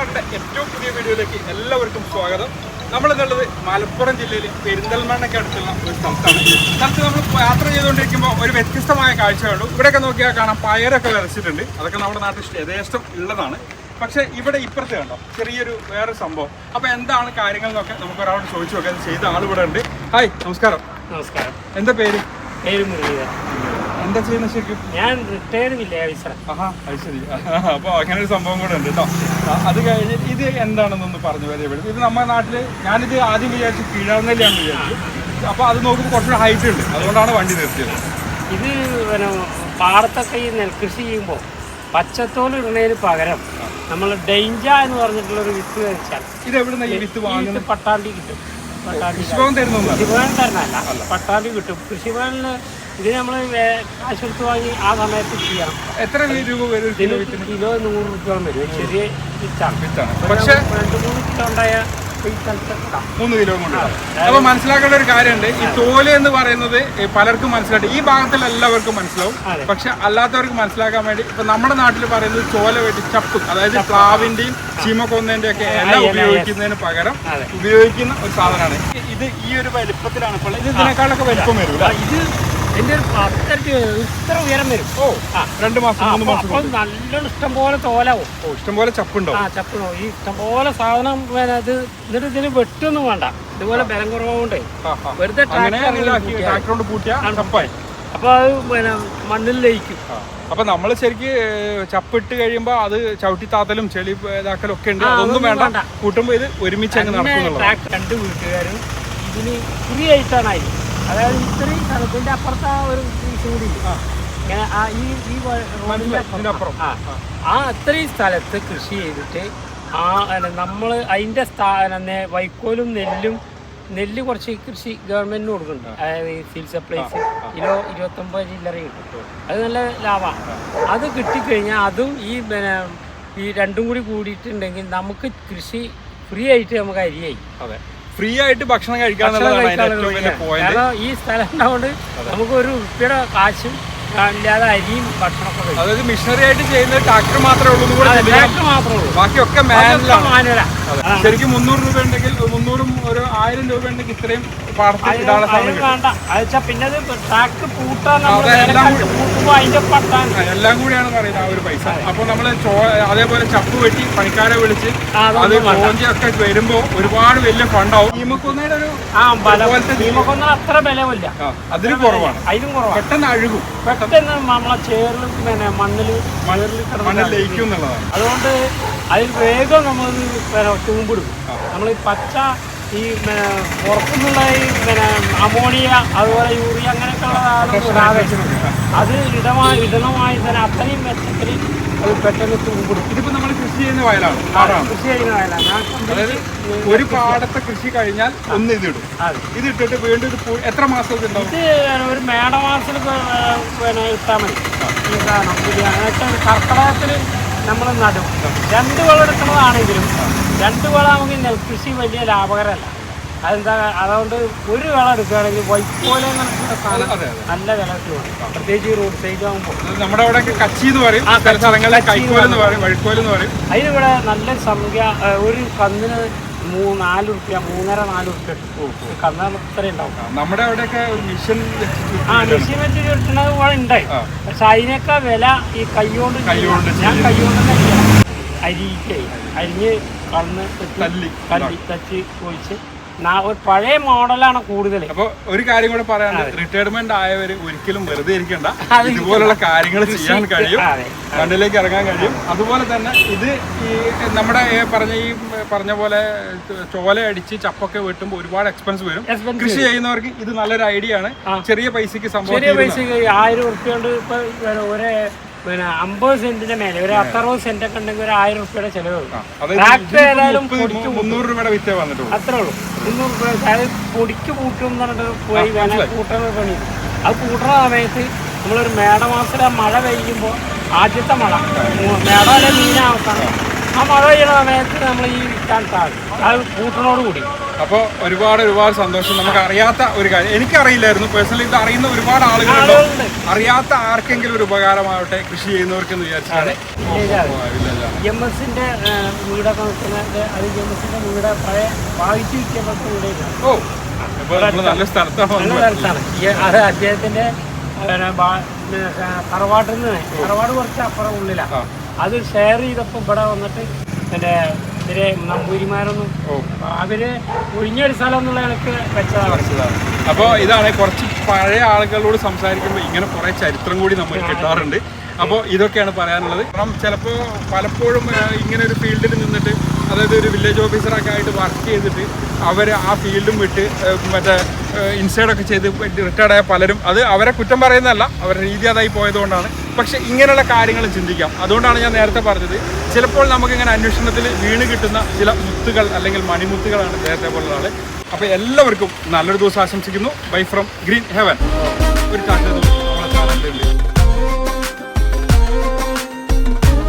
കൃഷിക്കാരുടെ ഏറ്റവും പുതിയ വീഡിയോയിലേക്ക് എല്ലാവർക്കും സ്വാഗതം. നമ്മൾ എന്നുള്ളത് മലപ്പുറം ജില്ലയിൽ പെരിന്തൽമണ്ണയ്ക്ക് അടുത്തുള്ള ഒരു സ്ഥലത്താണ്. സ്ഥലത്ത് നമ്മൾ യാത്ര ചെയ്തുകൊണ്ടിരിക്കുമ്പോൾ ഒരു വ്യത്യസ്തമായ കാഴ്ചയുള്ളൂ ഇവിടെയൊക്കെ നോക്കിയാൽ കാണാം പയറൊക്കെ വിതച്ചിട്ടുണ്ട്. അതൊക്കെ നമ്മുടെ നാട്ടിൽ യഥേഷ്ടം ഉള്ളതാണ്. പക്ഷേ ഇവിടെ ഇപ്പുറത്ത് കണ്ടോ? ചെറിയൊരു വേറെ സംഭവം. അപ്പോൾ എന്താണ് കാര്യങ്ങൾ എന്നൊക്കെ നമുക്ക് ഒരാളോട് ചോദിച്ചു നോക്കാം. ചെയ്ത ആൾ ഇവിടെ ഉണ്ട്. ഹായ് നമസ്കാരം. നമസ്കാരം. എന്താ പേര്? പേര് മുരളീധരൻ. എന്താ ചെയ്യുന്നത് ശരിക്കും? ഞാൻ റിട്ടയർഡ് വില്ലേജ് ഓഫീസർ ആഹാ അത് ശരി. അപ്പോൾ അങ്ങനെ ഒരു സംഭവം കൂടെ ഉണ്ട് കേട്ടോ അത് കഴിഞ്ഞ് ഇത് എന്താണെന്നൊന്ന് പറഞ്ഞു പരിചയപ്പെടും ഇത് നമ്മുടെ നാട്ടിൽ ഞാനിത് ആദ്യം വിചാരിച്ചു കീഴാവുന്നതിലാണെന്ന് വിചാരിച്ചു. അപ്പോൾ അത് നോക്കുമ്പോൾ കുറച്ചുകൂടെ ഹൈറ്റ് ഉണ്ട്. അതുകൊണ്ടാണ് വണ്ടി നിർത്തിയത്. ഇത് പിന്നെ പാടത്തൊക്കെ ഈ നെൽകൃഷി ചെയ്യുമ്പോൾ പച്ചത്തോൽ ഇടുന്നതിന് പകരം നമ്മൾ ഡെയിഞ്ച എന്ന് പറഞ്ഞിട്ടുള്ള ഒരു വിത്ത് വെച്ചാൽ ഇത് എവിടുന്ന ഈ വിത്ത് വാങ്ങുന്നത്? പട്ടാണ്ടി കിട്ടും. പട്ടാണ്ടി കൃഷിഭവൻ തരണല്ല പട്ടാണ്ടി കിട്ടും. കൃഷിഭവനിൽ ഇത് നമ്മൾ കാശ് കൊടുത്ത് വാങ്ങി ആ സമയത്ത് ചെയ്യണം എത്ര രൂപ വരും കിലോ കിലോ നൂറ് രൂപയോളം വരും. ചെറിയ വിത്താണ്. വിത്താണ്. പക്ഷേ രണ്ട് മൂന്ന് കിലോ ഉണ്ടായ. മൂന്ന് കിലോ കൊണ്ട് അപ്പോൾ മനസ്സിലാക്കേണ്ട ഒരു കാര്യമുണ്ട്. ഈ തോൽ എന്ന് പറയുന്നത് പലർക്കും മനസ്സിലായിട്ട് ഈ ഭാഗത്തിൽ എല്ലാവർക്കും മനസ്സിലാവും. പക്ഷെ അല്ലാത്തവർക്ക് മനസ്സിലാക്കാൻ വേണ്ടി ഇപ്പൊ നമ്മുടെ നാട്ടിൽ പറയുന്നത് ചോല വേണ്ടി ചപ്പ് അതായത് പ്ലാവിന്റെയും ചീമക്കൊന്നേന്റെ ഒക്കെ ഇല, ഉപയോഗിക്കുന്നതിന് പകരം ഉപയോഗിക്കുന്ന ഒരു സാധനമാണ്. ഇത് ഈ ഒരു വലിപ്പത്തിലാണ്. ഇപ്പോൾ ഇത് ഇതിനേക്കാളൊക്കെ വലിപ്പം വരും ഇത് എന്റെ ഒരു പത്തരട്ടി ഇത്ര ഉയരം വരും. ഓ ആ. രണ്ട് മാസം മൂന്ന് മാസം അപ്പോൾ നല്ലോണം ഇഷ്ടം പോലെ തോലാവും. ഓ ഇഷ്ടംപോലെ ചപ്പുണ്ടോ ആ ചപ്പുണ്ടോ ഈ ഇഷ്ടം പോലെ സാധനം ഇത് എന്നിട്ട് ഇതിന് വെട്ടൊന്നും വേണ്ട. ഇതുപോലെ ബലം കുറവുകൊണ്ട്. വെറുതെ കൊണ്ട് പൂട്ടിയ ചപ്പായി. അപ്പോൾ അത് പിന്നെ മണ്ണിൽ ലയിക്കും. അപ്പൊ നമ്മൾ ശരിക്ക് ചപ്പിട്ട് കഴിയുമ്പോ അത് ചവിട്ടി താത്തലും ചെളി ഇതാക്കലും ഒക്കെ ഉണ്ട്. അതൊന്നും വേണ്ട. കൂട്ടുമ്പോ ഇത് ഒരുമിച്ച് അങ്ങ് നടക്കുന്നുള്ളൂ രണ്ട് വീട്ടുകാരും ഇതിന് ഫ്രീ ആയിട്ടാണ് ആയി. അതായത് ഇത്രയും സ്ഥലത്തിന്റെ അപ്പുറത്ത് ആ ഒരു ചൂടി ആ. ഈ ഈ വ- റോഡിന്റെ മനസ്സിലായി, ഇതിന്റെ അപ്പുറം. ആ അത്രയും സ്ഥലത്ത് കൃഷി ചെയ്തിട്ട് ആ നമ്മൾ അതിന്റെ സ്ഥാന വൈക്കോലും നെല്ലും നെല്ല് കുറച്ച് കൃഷി ഗവൺമെന്റിന് കൊടുക്കുന്നുണ്ട്. അതായത് ഈ സിവിൽ സപ്ലൈസ് കിലോ ഇരുപത്തൊമ്പത് ചില്ലറയും കിട്ടും അത് നല്ല ലാഭമാണ് അത് കിട്ടിക്കഴിഞ്ഞാൽ അതും ഈ പിന്നെ ഈ രണ്ടും കൂടി കൂടിയിട്ടുണ്ടെങ്കിൽ നമുക്ക് കൃഷി ഫ്രീ ആയിട്ട് നമുക്ക് അരിയായി. അതെ. ഫ്രീ ആയിട്ട് ഭക്ഷണം കഴിക്കാൻ ഈ സ്ഥലം ഉണ്ടാവുകൊണ്ട് നമുക്ക് ഒരു ഉറുപ്പിയുടെ കാശും ഇല്ലാതെ അരിയും ഭക്ഷണമൊക്കെ അതായത് മിഷനറി ആയിട്ട് ചെയ്യുന്നത് ട്രാക്ടർ മാത്രമേ ഉള്ളൂ tractor മാത്രമേ ഉള്ളൂ. ബാക്കിയൊക്കെ മാനുവലാണ്. ശരിക്കും മുന്നൂറ് രൂപ ഉണ്ടെങ്കിൽ മുന്നൂറും ഒരു ആയിരം രൂപ ഉണ്ടെങ്കിൽ ഇത്രയും പാടത്ത് അതിന് ഇടാനുള്ള വെച്ചാൽ പിന്നെ ട്രാക്ടർ പൂട്ടാൻ എല്ലാം കൂടിയാണ് പറയുന്നത് ആ ഒരു പൈസ. അപ്പോൾ നമ്മൾ അതേപോലെ ചപ്പ് വെട്ടി പണിക്കാരെ വിളിച്ച് അത് കോഞ്ചി ഒക്കെ വരുമ്പോ ഒരുപാട് വലിയ ഫണ്ടാവും. ഭീമക്കൊന്നയുടെ ഒരു അതുപോലത്തെ അത്ര ബലമില്ല അതിലും അതിന് കുറവാണ്. അതിലും കുറവാണ്. പെട്ടെന്ന് അഴുകും. പെട്ടെന്ന് നമ്മളെ ചേറിൽ പിന്നെ മണ്ണിൽ കിടന്ന് മണ്ണിൽ ലയിക്കും എന്നുള്ളതാണ്. അതുകൊണ്ട് അതിൽ വേഗം നമ്മൾ പിന്നെ നമ്മൾ ഈ പച്ച ഈ പുറത്തുനിന്നുള്ള ഈ പിന്നെ അമോണിയ അതുപോലെ യൂറിയ അങ്ങനെയൊക്കെയുള്ള അത് ഇടമാ ഇടണമായി തന്നെ അത്രയും മെച്ചത്തിൽ അത് പെട്ടെന്ന് തൂമ്പിടും ഇതിപ്പോ നമ്മൾ കൃഷി ചെയ്യുന്ന വയലാണ് പാടാണ് കൃഷി ചെയ്യുന്ന വയലാണ്. അതായത് ഒരു പാടത്തെ കൃഷി കഴിഞ്ഞാൽ ഒന്ന് ഇതിടും. ഇടും ഇത് ഇട്ടിട്ട് വീണ്ടും ഇത് എത്ര മാസം ഇത് ഉണ്ടാവും? ഇത് ഒരു മേടമാസത്തിൽ പിന്നെ ഇട്ടാൽ മതി. ഈ സാധനം കർക്കിടകത്തിൽ നമ്മൾ നടും. രണ്ട് വളം എടുക്കുന്നതാണെങ്കിലും രണ്ട് വളം നമുക്ക് നെൽകൃഷി വലിയ ലാഭകരമല്ല. അതെന്താ അതുകൊണ്ട് ഒരു വിള എടുക്കുകയാണെങ്കിൽ വൈക്കോല നല്ല വില കിട്ടും. പ്രത്യേകിച്ച് റോഡ് സൈഡ് ആകുമ്പോൾ നമ്മുടെ അവിടെ കച്ചി എന്ന് പറയും. അതിനിവിടെ നല്ല സംഖ്യ ഒരു കന്നിന് നാല് റുപ്യ മൂന്നര നാല് റുപ്യ കന്ന് ഇത്രയും ഉണ്ടാവും. നമ്മുടെ അവിടെയൊക്കെ മിഷൻ ആ മെഷീൻ വെച്ച് ചുരുട്ടുന്നത് ഇവിടെ ഉണ്ടായി. പക്ഷെ അതിനൊക്കെ വില ഈ കൈകൊണ്ട് ഞാൻ കൈകൊണ്ട് അരിക്കായി അരിഞ്ഞ് കണ്ണ് തല്ലി. തല്ലി തച്ച് ഒഴിച്ച് നാ- ഒരു പഴയ മോഡലാണ് കൂടുതൽ അപ്പൊ ഒരു കാര്യം കൂടെ പറയാനുള്ളത് റിട്ടയർമെന്റ് ആയവർ ഒരിക്കലും വെറുതെ ഇരിക്കണ്ട. ഇതുപോലുള്ള കാര്യങ്ങൾ ചെയ്യാൻ കഴിയും. കണ്ണിലേക്ക് മണ്ണിലേക്ക് ഇറങ്ങാൻ കഴിയും. അതുപോലെ തന്നെ ഇത് ഈ നമ്മുടെ പറഞ്ഞ ഈ പറഞ്ഞ പോലെ ചോല അടിച്ച് ചപ്പൊക്കെ വെട്ടുമ്പോൾ ഒരുപാട് എക്സ്പെൻസ് വരും. കൃഷി ചെയ്യുന്നവർക്ക് ഇത് നല്ലൊരു ഐഡിയ ആണ്. ചെറിയ പൈസക്ക് സംഭവം ചെറിയ പൈസക്ക് പൈസ ആയിരം ഉറുപ്പ്യ കൊണ്ട് ഇപ്പൊ ഒരു പിന്നെ അമ്പത് സെന്റിന്റെ മേലെ ഒരു അറുപത് സെന്റ് ഒക്കെ ഉണ്ടെങ്കിൽ ഒരു ആയിരം റുപ്യയുടെ ചെലവ്. ട്രാക്ടർ ഏതായാലും പൊടിക്ക് മുന്നൂറ് രൂപയുടെ വിത്തേ വന്നിട്ടുള്ളൂ. അത്രേ ഉള്ളൂ. മുന്നൂറ് രൂപ അതായത് പൊടിക്ക് എന്ന് പറഞ്ഞിട്ട് പോയി വേണം കൂട്ടുന്ന പണി അത് കൂട്ടുന്ന സമയത്ത് നമ്മളൊരു മേടമാസത്തിലെ മഴ പെയ്യുമ്പോൾ ആദ്യത്തെ മഴ. മേടം അല്ലെ മീന അവസാനം. ആ മഴ പെയ്യുന്ന സമയത്ത് നമ്മൾ ഈ വിൽക്കാൻ സാധിക്കും. അത് കൂട്ടണോട് കൂടി. അപ്പോൾ ഒരുപാട് ഒരുപാട് സന്തോഷം. നമുക്ക് അറിയാത്ത ഒരു കാര്യം. എനിക്കറിയില്ലായിരുന്നു. പേഴ്സണലി ഇത് അറിയുന്ന ഒരുപാട് ആളുകളുണ്ടോ. അറിയാത്ത ആർക്കെങ്കിലും ഒരു ഉപകാരമാവട്ടെ കൃഷി ചെയ്യുന്നവർക്ക് എന്ന് വിചാരിച്ചാണ് എം എസിന്റെ വീടൊക്കെ നിൽക്കുന്നത് അത് എം എസിന്റെ വീട് പഴയ വായിച്ചു വിൽക്കപ്പെട്ട വീടേക്കാണ് ഓ നല്ല സ്ഥലത്താണ് അത് അദ്ദേഹത്തിന്റെ തറവാട്ടിൽ നിന്ന്. തറവാട് കുറച്ച് അപ്പുറം ഉള്ളിലാണ്. അത് ഷെയർ ചെയ്തപ്പോൾ ഇവിടെ വന്നിട്ട് എന്റെ ഇവരെ നമ്പൂരിമാരൊന്നും അവർ ഒഴിഞ്ഞൊരു സ്ഥലം എന്നുള്ള എനിക്ക് വെച്ചതാണ് അപ്പോൾ ഇതാണ് കുറച്ച് പഴയ ആളുകളോട് സംസാരിക്കുമ്പോൾ ഇങ്ങനെ കുറേ ചരിത്രം കൂടി നമ്മൾ കിട്ടാറുണ്ട്. അപ്പോൾ ഇതൊക്കെയാണ് പറയാനുള്ളത്. കാരണം ചിലപ്പോൾ പലപ്പോഴും ഇങ്ങനെ ഒരു ഫീൽഡിൽ നിന്നിട്ട് അതായത് ഒരു വില്ലേജ് ഓഫീസറൊക്കെ ആയിട്ട് വർക്ക് ചെയ്തിട്ട് അവർ ആ ഫീൽഡും വിട്ട് മറ്റേ ഇൻസൈഡൊക്കെ ചെയ്ത് റിട്ടയർഡായ പലരും അത് അവരെ കുറ്റം പറയുന്നതല്ല അവരുടെ രീതി അതായി പോയതുകൊണ്ടാണ്. പക്ഷെ ഇങ്ങനെയുള്ള കാര്യങ്ങൾ ചിന്തിക്കാം. അതുകൊണ്ടാണ് ഞാൻ നേരത്തെ പറഞ്ഞത് ചിലപ്പോൾ നമുക്കിങ്ങനെ അന്വേഷണത്തിൽ വീണ് കിട്ടുന്ന ചില മുത്തുകൾ അല്ലെങ്കിൽ മണിമുത്തുകളാണ് നേരത്തെ പോലുള്ള ആൾ. അപ്പോൾ എല്ലാവർക്കും നല്ലൊരു ദിവസം ആശംസിക്കുന്നു. ബൈ ഫ്രം ഗ്രീൻ ഹെവൻ ഒരു കാറ്റ് നമ്മളെ ചാനലിലുണ്ട്